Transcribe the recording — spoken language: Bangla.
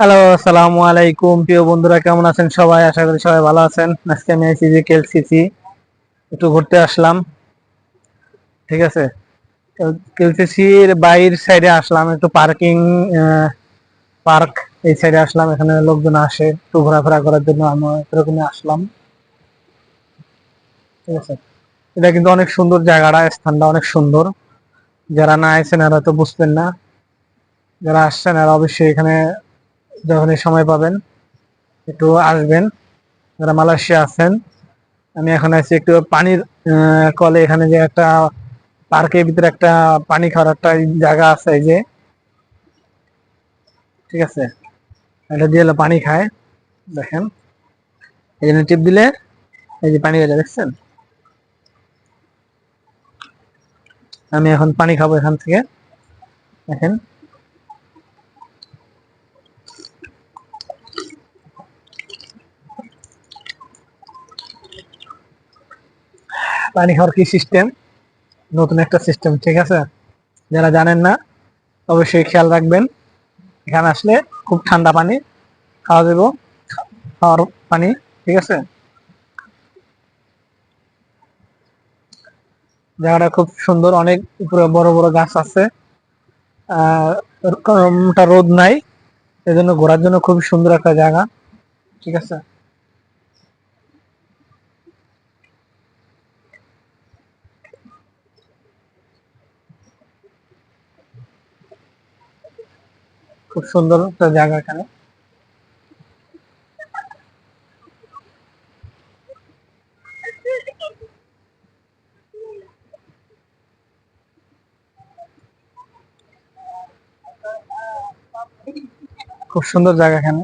হ্যালো আসসালামু আলাইকুম। প্রিয় বন্ধুরা, কেমন আছেন সবাই? আশা করি সবাই ভালো আছেন। আজকে আমি আইসি যে কেলসিসি একটু ঘুরতে আসলাম। ঠিক আছে? কেলসিসির বাইর সাইডে আসলাম, একটু পার্কিং পার্ক এই সাইডে আসলাম। এখানে লোকজন আসে, একটু ঘোরাফেরা করার জন্য আমি এরকমই আসলাম। ঠিক আছে? এটা কিন্তু অনেক সুন্দর জায়গাটা, স্থানটা অনেক সুন্দর। যারা না আছেন এরা তো বুঝবেন না। যারা আসছেন, এরা অবশ্যই এখানে যখনই সময় পাবেন, একটু আসবেন। যারা মালয়েশিয়া আছেন, আমি এখন আছি একটু পানির কলে। এখানে যে একটা পার্কের ভিতরে একটা পানি খাওয়ার একটা জায়গা আছে যে। ঠিক আছে? এটা দিয়ে পানি খায়। দেখেন। এই জন্য টিপ দিলে এই যে পানি হয়ে দেখছেন? আমি এখন পানি খাব এখান থেকে। দেখেন। পানি খাওয়ার কি সিস্টেম নতুন একটা সিস্টেম ঠিক আছে? যারা জানেন না, অবশ্যই খেয়াল রাখবেন। এখানে আসলে খুব ঠান্ডা পানি খাওয়া দেবো খাওয়ার পানি, ঠিক আছে? জায়গাটা খুব সুন্দর, অনেক উপরে বড় বড় গাছ আছে। আহ রোদ নাই, এজন্য ঘোরার জন্য খুব সুন্দর একটা জায়গা, ঠিক আছে? খুব সুন্দর একটা জায়গা এখানে। খুব সুন্দর জায়গা এখানে।